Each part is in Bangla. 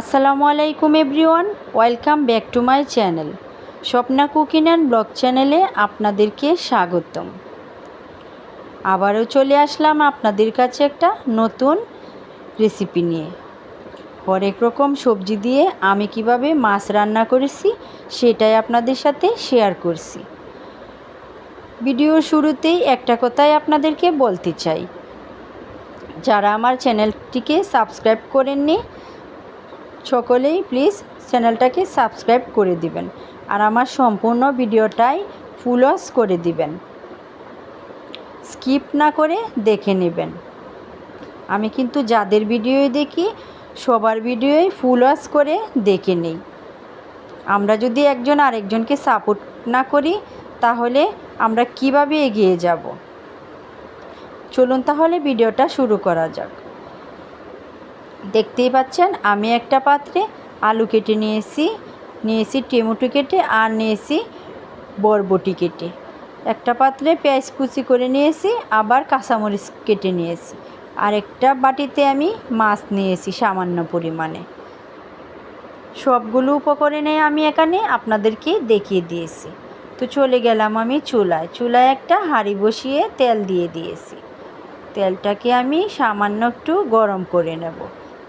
আসসালামু আলাইকুম everyone, welcome back to my channel. Swapna cooking and blog চ্যানেলে আপনাদেরকে স্বাগতম। আবারও চলে আসলাম আপনাদের কাছে একটা নতুন রেসিপি নিয়ে। হরেক রকম সবজি দিয়ে আমি কীভাবে মাছ রান্না করেছি, সেটাই আপনাদের সাথে শেয়ার করছি। ভিডিওর শুরুতেই একটা কথাই আপনাদেরকে বলতে চাই। যারা আমার চ্যানেলটিকে সাবস্ক্রাইব করেননি সকলেই প্লিজ চ্যানেলটাকে সাবস্ক্রাইব করে দিবেন। আর আমার সম্পূর্ণ ভিডিওটাই ফুল ওয়াশ করে দিবেন। স্কিপ না করে দেখে নেবেন। আমি কিন্তু যাদের ভিডিওই দেখি, সবার ভিডিওই ফুল ওয়াশ করে দেখে নেই। আমরা যদি একজন আরেকজনকে সাপোর্ট না করি, তাহলে আমরা কীভাবে এগিয়ে যাব? চলুন তাহলে ভিডিওটা শুরু করা যাক। দেখতেই পাচ্ছেন, আমি একটা পাত্রে আলু কেটে নিয়েছি নিয়েছি টমেটো কেটে আর নিয়েছি বরবটি কেটে। একটা পাত্রে পেঁয়াজ কুচি করে নিয়েছি, আবার কাঁচামরিচ কেটে নিয়েছি। আর একটা বাটিতে আমি মাছ নিয়েছি সামান্য পরিমাণে। সবগুলো উপকরণে আমি এখানে আপনাদেরকে দেখিয়ে দিয়েছি। তো চলে গেলাম আমি চুলায়। চুলায় একটা হাঁড়ি বসিয়ে তেল দিয়ে দিয়েছি। তেলটাকে আমি সামান্য একটু গরম করে নেব।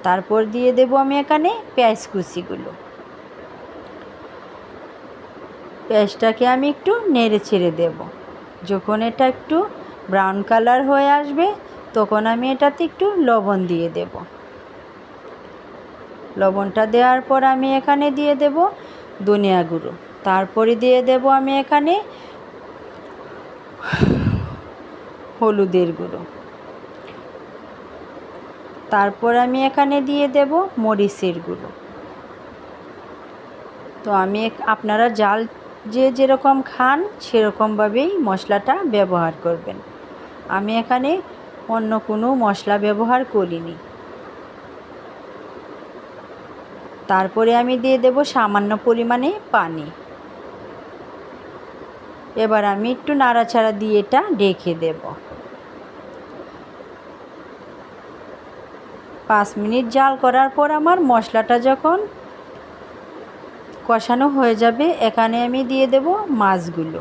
তারপর দিয়ে দেব আমি এখানে পেঁয়াজ কুচিগুলো। পেঁয়াজটাকে আমি একটু নেড়ে ছেড়ে দেব। যখন এটা একটু ব্রাউন কালার হয়ে আসবে, তখন আমি এটাতে একটু লবণ দিয়ে দেব। লবণটা দেওয়ার পর আমি এখানে দিয়ে দেব ধনিয়া গুঁড়ো। তারপরে দিয়ে দেব আমি এখানে হলুদের গুঁড়ো। তারপর আমি এখানে দিয়ে দেব মরিচের গুঁড়ো। তো আমি আপনারা জাল যে যেরকম খান সেরকমভাবেই মশলাটা ব্যবহার করবেন। আমি এখানে অন্য কোনো মশলা ব্যবহার করিনি। তারপরে আমি দিয়ে দেব সামান্য পরিমাণে পানি। এবার আমি একটু নাড়াচাড়া দিয়ে এটা ঢেকে দেবো। পাঁচ মিনিট জাল করার পর আমার মশলাটা যখন কষানো হয়ে যাবে, এখানে আমি দিয়ে দেব মাছগুলো।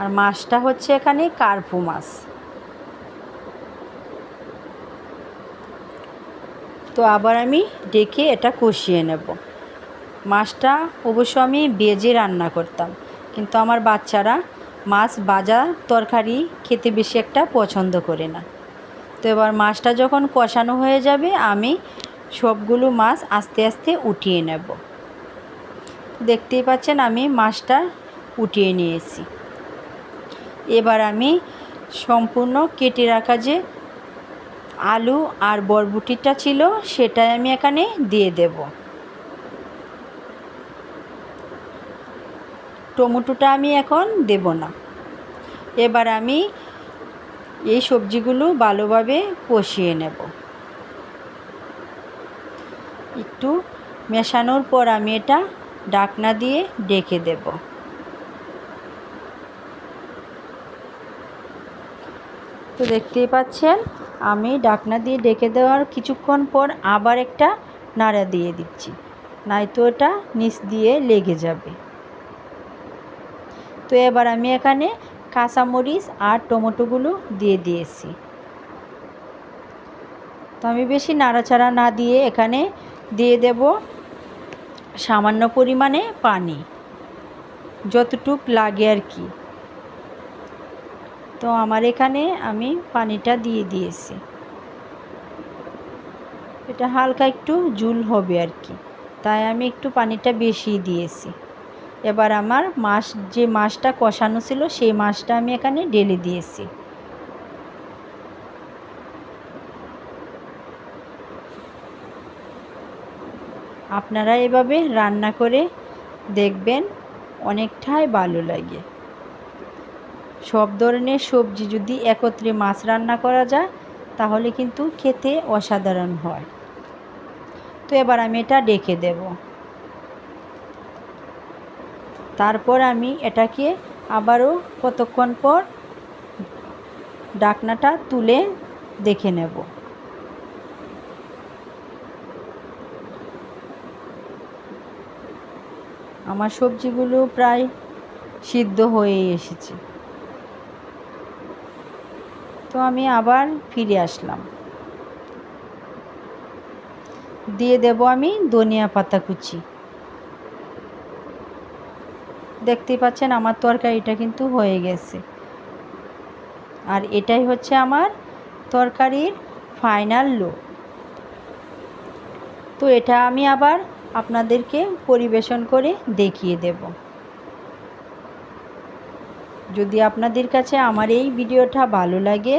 আর মাছটা হচ্ছে এখানে কার্পু মাছ। তো আবার আমি ডেকে এটা কষিয়ে নেব। মাছটা অবশ্য আমি বেজে রান্না করতাম, কিন্তু আমার বাচ্চারা মাছ ভাজা তরকারি খেতে বেশি একটা পছন্দ করে না। তো এবার মাছটা যখন কষানো হয়ে যাবে, আমি সবগুলো মাছ আস্তে আস্তে উঠিয়ে নেব। দেখতেই পাচ্ছেন আমি মাছটা উঠিয়ে নিয়েছি। এবার আমি সম্পূর্ণ কেটে রাখা যে আলু আর বরবুটিটা ছিল, সেটাই আমি এখানে দিয়ে দেব। টমেটোটা আমি এখন দেব না। এবার আমি এই সবজিগুলো ভালোভাবে কষিয়ে নেব। একটু মেশানোর পর আমি এটা ডাকনা দিয়ে ডেকে দেব। তো দেখতেই পাচ্ছেন, আমি ডাকনা দিয়ে ডেকে দেওয়ার কিছুক্ষণ পর আবার একটা নাড়া দিয়ে দিচ্ছি। নয়তো এটা নিচ দিয়ে লেগে যাবে। তো এবার আমি এখানে কাঁচামরিচ আর টমেটোগুলো দিয়ে দিয়েছি। তো আমি বেশি নাড়াচাড়া না দিয়ে এখানে দিয়ে দেব সামান্য পরিমাণে পানি, যতটুক লাগে আর কি। তো আমার এখানে আমি পানিটা দিয়ে দিয়েছি। এটা হালকা একটু জুল হবে আর কি, তাই আমি একটু পানিটা বেশি দিয়েছি। এবার আমার মাছ যে মাছটা কষানো ছিল, সেই মাছটা আমি এখানে ঢেলে দিয়েছি। আপনারা এভাবে রান্না করে দেখবেন, অনেকটাই ভালো লাগে। সব ধরনের সবজি যদি একত্রে মাছ রান্না করা যায়, তাহলে কিন্তু খেতে অসাধারণ হয়। তো এবার আমি এটা ডেকে দেবো। তারপর আমি এটাকে আবারও কতক্ষণ পর ডাকনাটা তুলে দেখে নেব। আমার সবজিগুলো প্রায় সিদ্ধ হয়ে এসেছে। তো আমি আবার ফিরে আসলাম। দিয়ে দেব আমি ধনিয়া পাতা কুচি। দেখতেই পাচ্ছেন, আমার তরকারিটা কিন্তু হয়ে গেছে। আর এটাই হচ্ছে আমার তরকারির ফাইনাল লুক তো এটা আমি আবার আপনাদেরকে পরিবেশন করে দেখিয়ে দেব। যদি আপনাদের কাছে আমার এই ভিডিওটা ভালো লাগে,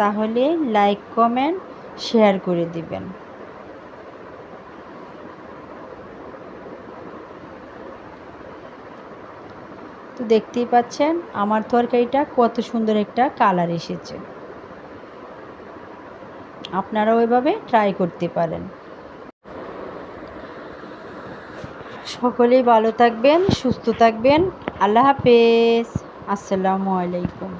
তাহলে লাইক কমেন্ট শেয়ার করে দিবেন। তো দেখতেই পাচ্ছেন, আমার তরকারিটা কত সুন্দর একটা কালার এসেছে। আপনারাও এভাবে ট্রাই করতে পারেন। সকলেই ভালো থাকবেন, সুস্থ থাকবেন। আল্লাহ হাফেজ। আসসালামু আলাইকুম।